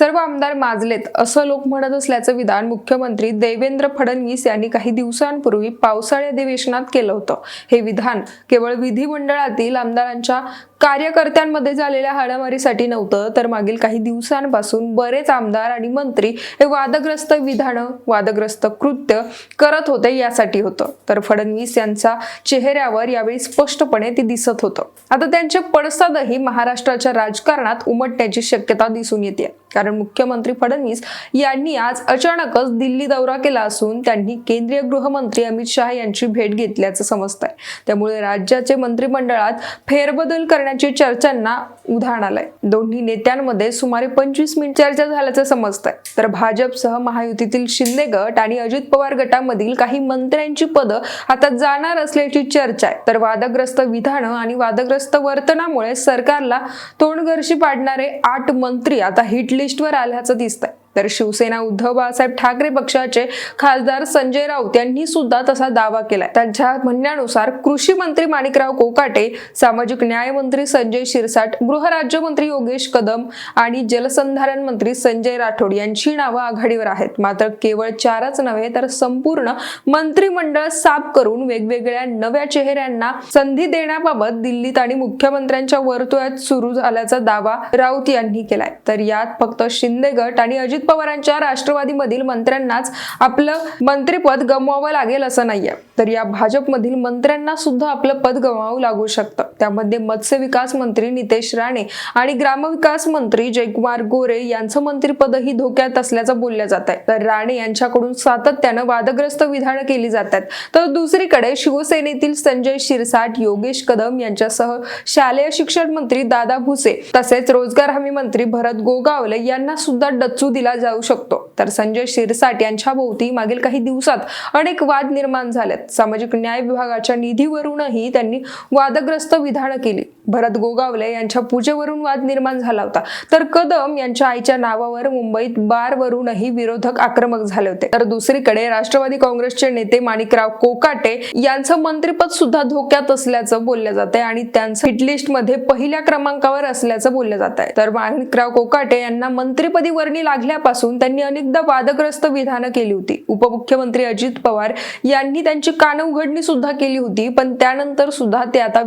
सर्व आमदार माजलेत असं लोक म्हणत असल्याचं विधान मुख्यमंत्री देवेंद्र फडणवीस यांनी काही दिवसांपूर्वी पावसाळी अधिवेशनात केलं होतं. हे विधान केवळ विधिमंडळातील आमदारांच्या कार्यकर्त्यांमध्ये झालेल्या हाणामारीसाठी नव्हतं तर मागील काही दिवसांपासून बरेच आमदार आणि मंत्री हे वादग्रस्त विधानं वादग्रस्त कृत्य करत होते यासाठी होतं. तर फडणवीस यांचा चेहऱ्यावर यावेळी स्पष्टपणे ते दिसत होतं. आता त्यांचे पडसादही महाराष्ट्राच्या राजकारणात उमटण्याची शक्यता दिसून येते कारण मुख्यमंत्री फडणवीस यांनी आज अचानकच दिल्ली दौरा केला असून त्यांनी केंद्रीय गृहमंत्री अमित शहा यांची भेट घेतल्याचं समजत आहे त्यामुळे राज्याचे मंत्रिमंडळात फेरबदल करण्याची चर्चांना उधाण आलंय. दोन्ही नेत्यांमध्ये सुमारे पंचवीस मिनिट चर्चा झाल्याचं समजत आहे तर भाजपसह महायुतीतील शिंदे गट आणि अजित पवार गटामधील काही मंत्र्यांची पदं आता जाणार असल्याची चर्चा आहे. तर वादग्रस्त विधानं आणि वादग्रस्त वर्तनामुळे सरकारला तोंडघर्षी पाडणारे आठ मंत्री आता हिटली लिस्टवर आल्याचं दिसतंय. तर शिवसेना उद्धव बाळासाहेब ठाकरे पक्षाचे खासदार संजय राऊत यांनी सुद्धा तसा दावा केलाय. त्यांच्या म्हणण्यानुसार कृषी मंत्री माणिकराव कोकाटे सामाजिक न्याय मंत्री संजय शिरसाट गृहराज्यमंत्री योगेश कदम आणि जलसंधारण मंत्री संजय राठोड यांची नावं आघाडीवर आहेत. मात्र केवळ चारच नव्हे तर संपूर्ण मंत्रिमंडळ साफ करून वेगवेगळ्या नव्या चेहऱ्यांना संधी देण्याबाबत दिल्लीत आणि मुख्यमंत्र्यांच्या वर्तुळात सुरू झाल्याचा दावा राऊत यांनी केलाय. तर यात फक्त शिंदे गट आणि अजित पवारांच्या राष्ट्रवादीमधील मंत्र्यांनाच आपलं मंत्रिपद गमवावं लागेल असं नाहीये. तर या भाजपमधील मंत्र्यांना सुद्धा आपलं पद गमवावं लागू शकतं. त्यामध्ये मत्स्य विकास मंत्री नितेश राणे आणि ग्रामविकास मंत्री जयकुमार गोरे यांचं मंत्रिपदही धोक्यात असल्याचं बोललं जात आहे. तर राणे यांच्याकडून सातत्यानं वादग्रस्त विधानं केली जातात तर दुसरीकडे शिवसेनेतील संजय शिरसाट योगेश कदम यांच्यासह शालेय शिक्षण मंत्री दादा भुसे तसेच रोजगार हमी मंत्री भरत गोगावले यांना सुद्धा डच्चू दिला जाऊ शकतो. तर संजय शिरसाट यांच्या भोवती मागील काही दिवसात अनेक वाद निर्माण झालेत. सामाजिक न्याय विभागाच्या निधीवरूनही त्यांनी वादग्रस्त विधानं केली. भरत गोगावले यांच्या पूजेवरून वाद निर्माण झाला होता. तर कदम यांच्या आईच्या नावावर मुंबईत बारवरूनही विरोधक आक्रमक झाले होते. तर दुसरीकडे राष्ट्रवादी काँग्रेसचे नेते माणिकराव कोकाटे यांचं मंत्रिपद सुद्धा धोक्यात असल्याचं बोललं जात आहे आणि त्यांचं हिटलिस्टमध्ये पहिल्या क्रमांकावर असल्याचं बोललं जात आहे तर माणिकराव कोकाटे यांना मंत्रिपदी वर्णी लागल्यापासून त्यांनी अनेकदा वादग्रस्त विधानं केली होती. उपमुख्यमंत्री अजित पवार यांनी त्यांची कान उघडणी सुद्धा केली होती पण त्यानंतर सुद्धा ते आता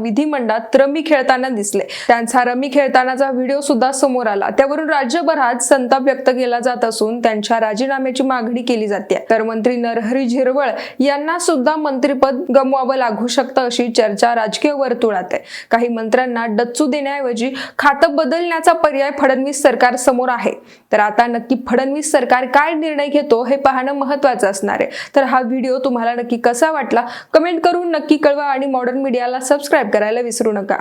विधिमंडळात रमी खेळताना दिसले. त्यांचा रमी खेळतानाचा व्हिडिओ सुद्धा समोर आला. त्यावरून राज्यभरात संताप व्यक्त केला जात असून त्यांच्या राजीनाम्याची मागणी केली जाते. तर मंत्री नरहरी झिरवळ यांना सुद्धा मंत्रिपद गमवावं लागू शकतं अशी चर्चा राजकीय वर्तुळात आहे. काही मंत्र्यांना डच्चू देण्याऐवजी खातं बदलण्याचा पर्याय फडणवीस सरकार समोर आहे. तर आता नक्की फडणवीस सरकार काय निर्णय घेतो हे पाहणं महत्वाचं असणार आहे. तर हा व्हिडिओ तुम्हाला नक्की कसा वाटला? कमेंट करून नक्की कळवा आणि मॉडर्न मीडियाला सबस्क्राईब करायला विसरू नका